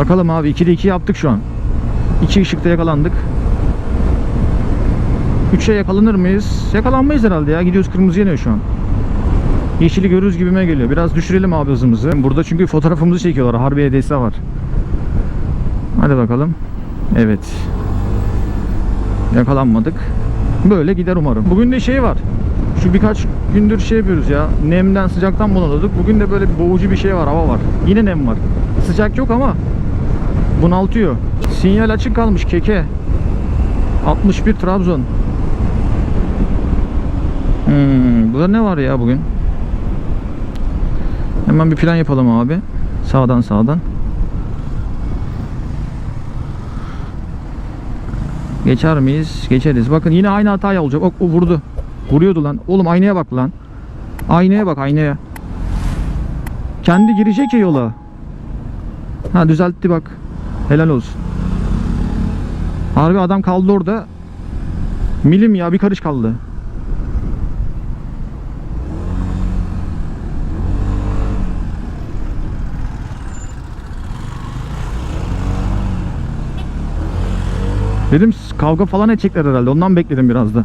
Bakalım abi 2'de 2 yaptık şu an. 2 ışıkta yakalandık. 3'e yakalanır mıyız? Yakalanmayız herhalde ya. Gidiyoruz kırmızı yanıyor şu an. Yeşili görürüz gibime geliyor. Biraz düşürelim abi hızımızı. Burada çünkü fotoğrafımızı çekiyorlar. Harbi hediyesi var. Hadi bakalım. Evet. Yakalanmadık. Böyle gider umarım. Bugün de şey var. Şu birkaç gündür şey yapıyoruz ya. Nemden sıcaktan bunalıyorduk. Bugün de böyle boğucu bir şey var. Hava var. Yine nem var. Sıcak yok ama bunaltıyor. Sinyal açık kalmış keke. 61 Trabzon. Hmm, burada ne var ya bugün? Hemen bir plan yapalım abi. Sağdan sağdan. Geçer miyiz? Geçeriz. Bakın yine aynı hata olacak. O, o vurdu. Vuruyordu lan. Oğlum aynaya bak lan. Aynaya bak aynaya. Kendi girecek ya yola. Ha düzeltti bak. Helal olsun. Harbi adam kaldı orada. Milim ya bir karış kaldı. Dedim kavga falan edecekler herhalde. Ondan bekledim biraz da.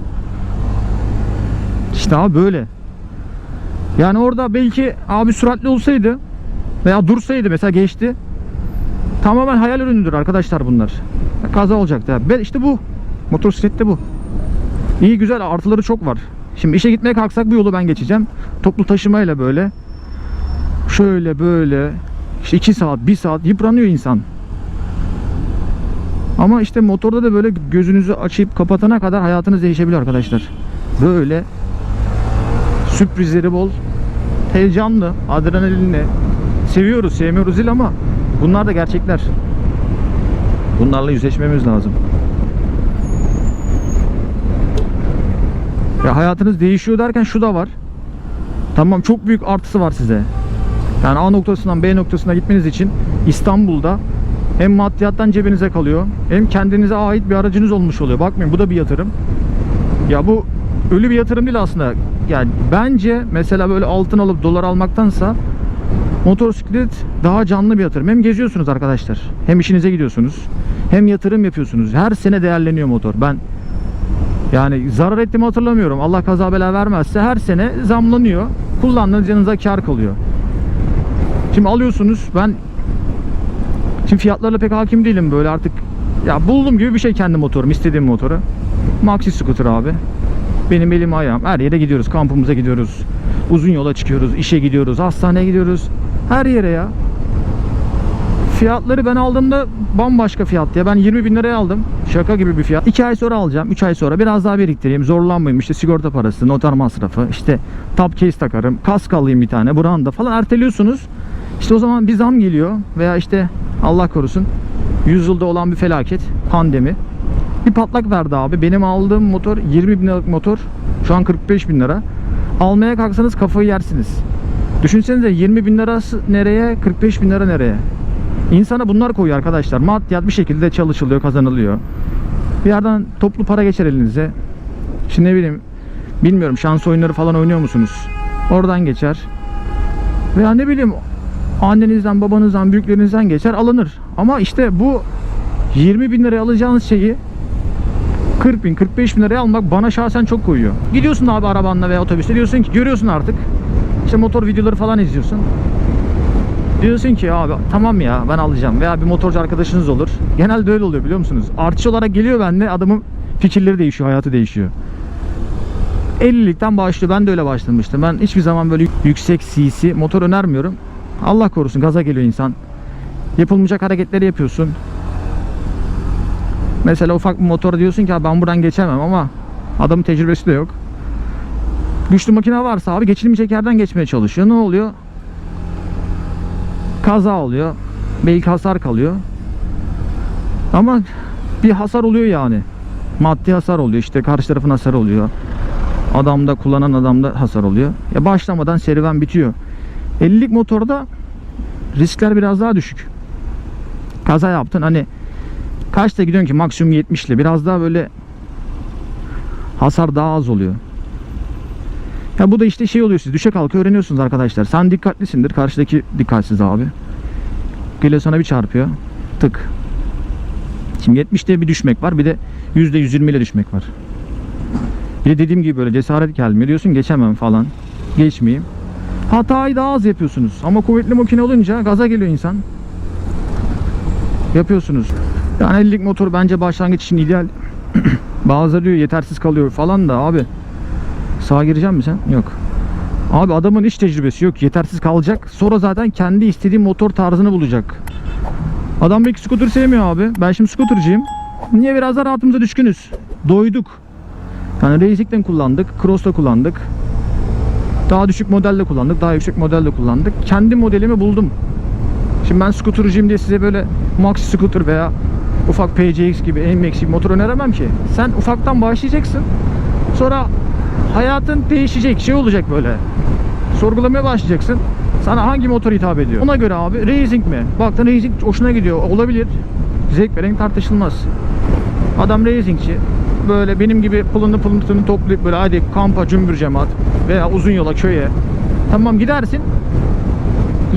İşte abi böyle. Yani orada belki abi süratli olsaydı veya dursaydı mesela geçti. Tamamen hayal ürünüdür arkadaşlar bunlar. Kaza olacaktı. abi. Ben işte bu. Motosiklette bu. İyi güzel artıları çok var. Şimdi işe gitmeye kalksak bu yolu ben geçeceğim. Toplu taşımayla böyle. Şöyle böyle. İşte 2 saat, 1 saat yıpranıyor insan. Ama işte motorda da böyle gözünüzü açıp kapatana kadar hayatınız değişebiliyor arkadaşlar. Böyle sürprizleri bol, heyecanlı, adrenalinli. Seviyoruz, sevmiyoruz değil ama bunlar da gerçekler. Bunlarla yüzleşmemiz lazım. Ya hayatınız değişiyor derken şu da var. Tamam çok büyük artısı var size. Yani A noktasından B noktasına gitmeniz için İstanbul'da hem maddiyattan cebinize kalıyor hem kendinize ait bir aracınız olmuş oluyor. Bakmayın bu da bir yatırım. Ya bu ölü bir yatırım değil aslında. Yani bence mesela böyle altın alıp dolar almaktansa motosiklet daha canlı bir yatırım. Hem geziyorsunuz arkadaşlar. Hem işinize gidiyorsunuz. Hem yatırım yapıyorsunuz. Her sene değerleniyor motor. Ben yani zarar ettiğimi hatırlamıyorum. Allah kaza bela vermezse her sene zamlanıyor. Kullandığınız yanınıza kar kalıyor. Şimdi alıyorsunuz. Ben Şimdi fiyatlarla pek hakim değilim böyle artık. Ya buldum gibi bir şey kendi motorum, istediğim motoru. Maxi scooter abi. Benim elim ayağım. Her yere gidiyoruz. Kampımıza gidiyoruz. Uzun yola çıkıyoruz. işe gidiyoruz. Hastaneye gidiyoruz. Her yere ya. Fiyatları ben aldığımda bambaşka fiyat ya. Ben 20 bin liraya aldım. Şaka gibi bir fiyat. 2 ay sonra alacağım. 3 ay sonra biraz daha biriktireyim. Zorlanmayayım. İşte sigorta parası, noter masrafı. işte top case takarım. Kask alayım bir tane. Branda falan erteliyorsunuz. İşte o zaman bir zam geliyor. Veya işte Allah korusun. Yüzyılda olan bir felaket. Pandemi. Bir patlak verdi abi. Benim aldığım motor 20 bin liralık motor. Şu an 45 bin lira. Almaya kalksanız kafayı yersiniz. Düşünsenize 20 bin lirası nereye, 45 bin lira nereye? İnsana bunlar koyuyor arkadaşlar. Maddiyat bir şekilde çalışılıyor, kazanılıyor. Bir yerden toplu para geçer elinize. Şimdi ne bileyim, bilmiyorum şans oyunları falan oynuyor musunuz? Oradan geçer. Veya ne bileyim annenizden, babanızdan, büyüklerinizden geçer alınır. Ama işte bu 20 bin liraya alacağınız şeyi 40 bin, 45 bin liraya almak bana şahsen çok koyuyor. Gidiyorsun abi arabanla veya otobüste diyorsun ki görüyorsun artık. İşte motor videoları falan izliyorsun. Diyorsun ki abi tamam ya ben alacağım veya bir motorcu arkadaşınız olur. Genelde öyle oluyor biliyor musunuz? Artış olarak geliyor bende adamın fikirleri değişiyor, hayatı değişiyor. 50'likten başlıyor. Ben de öyle başlamıştım. Ben hiçbir zaman böyle yüksek CC motor önermiyorum. Allah korusun gaza geliyor insan. Yapılmayacak hareketleri yapıyorsun. Mesela ufak bir motor diyorsun ki "Abi ben buradan geçemem ama adamın tecrübesi de yok. Güçlü makine varsa abi geçilmeyecek yerden geçmeye çalışıyor. Ne oluyor? Kaza oluyor. Belki hasar kalıyor. Ama bir hasar oluyor yani. Maddi hasar oluyor. işte karşı tarafın hasarı oluyor. Adamda kullanan adamda hasar oluyor. Ya başlamadan serüven bitiyor. 50'lik motorda riskler biraz daha düşük. Kaza yaptın hani kaçta gidiyorsun ki maksimum 70 ile biraz daha böyle hasar daha az oluyor. Ya bu da işte şey oluyor siz düşe kalka öğreniyorsunuz arkadaşlar. Sen dikkatlisindir karşıdaki dikkatsiz abi. Geliyor sana bir çarpıyor. Tık. Şimdi 70'te bir düşmek var. Bir de %120 ile düşmek var. Bir de dediğim gibi böyle cesaret gelmiyor. Diyorsun geçemem falan. Geçmeyeyim. Hatayı daha az yapıyorsunuz. Ama kuvvetli makine olunca gaza geliyor insan. Yapıyorsunuz. Yani 50'lik motor bence başlangıç için ideal. Bazıları diyor yetersiz kalıyor falan da abi. Sağa gireceğim mi sen? Yok. Abi adamın iş tecrübesi yok. Yetersiz kalacak. Sonra zaten kendi istediği motor tarzını bulacak. Adam belki scooter sevmiyor abi. Ben şimdi scootercıyım. Niye biraz da rahatımıza düşkünüz? Doyduk. Yani Racing'den kullandık. Cross'ta kullandık. Daha düşük modelde kullandık. Daha yüksek modelde kullandık. Kendi modelimi buldum. Şimdi ben scootercıyım diye size böyle maxi scooter veya ufak PCX gibi NMAX gibi motor öneremem ki. Sen ufaktan başlayacaksın. Sonra hayatın değişecek. Şey olacak böyle. Sorgulamaya başlayacaksın. Sana hangi motor hitap ediyor? Ona göre abi Racing mi? Baktın Racing hoşuna gidiyor. Olabilir. Zevk ve tartışılmaz. Adam Racingçi. Böyle benim gibi pulunu pulunu toplayıp böyle hadi kampa cümbür cemaat veya uzun yola köye. Tamam gidersin.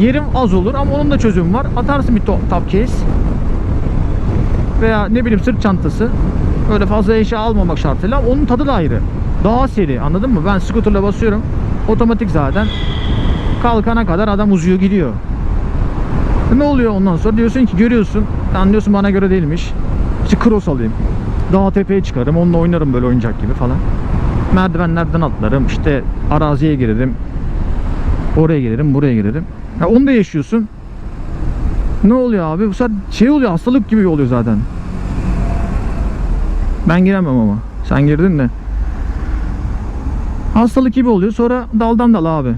Yerim az olur ama onun da çözümü var. Atarsın bir to- top case. Veya ne bileyim sırt çantası. Öyle fazla eşya almamak şartıyla onun tadı da ayrı. Daha seri anladın mı? Ben scooterla basıyorum. Otomatik zaten. Kalkana kadar adam uzuyor gidiyor. E Ne oluyor ondan sonra? Diyorsun ki görüyorsun. Lan diyorsun bana göre değilmiş. İşte cross alayım. Dağ tepeye çıkarım. Onunla oynarım böyle oyuncak gibi falan. Merdivenlerden atlarım. işte araziye girerim. Oraya girerim, buraya girerim. Ya onu da yaşıyorsun. Ne oluyor abi? Bu sefer şey oluyor, hastalık gibi oluyor zaten. Ben giremem ama. Sen girdin de. Hastalık gibi oluyor. Sonra daldan dala abi.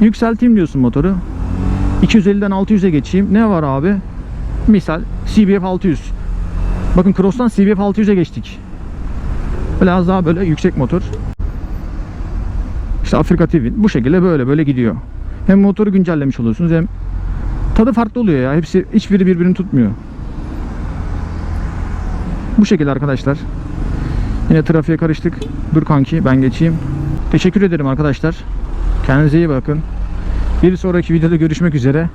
Yükselteyim diyorsun motoru. 250'den 600'e geçeyim. Ne var abi? Misal CBF 600. Bakın Cross'tan CBF 600'e geçtik. Biraz daha böyle yüksek motor. İşte Afrika TV bu şekilde böyle böyle gidiyor. Hem motoru güncellemiş oluyorsunuz hem tadı farklı oluyor ya. Hepsi hiçbiri birbirini tutmuyor. Bu şekilde arkadaşlar. Yine trafiğe karıştık. Dur kanki ben geçeyim. Teşekkür ederim arkadaşlar. Kendinize iyi bakın. Bir sonraki videoda görüşmek üzere.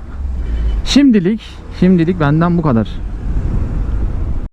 Şimdilik, şimdilik benden bu kadar.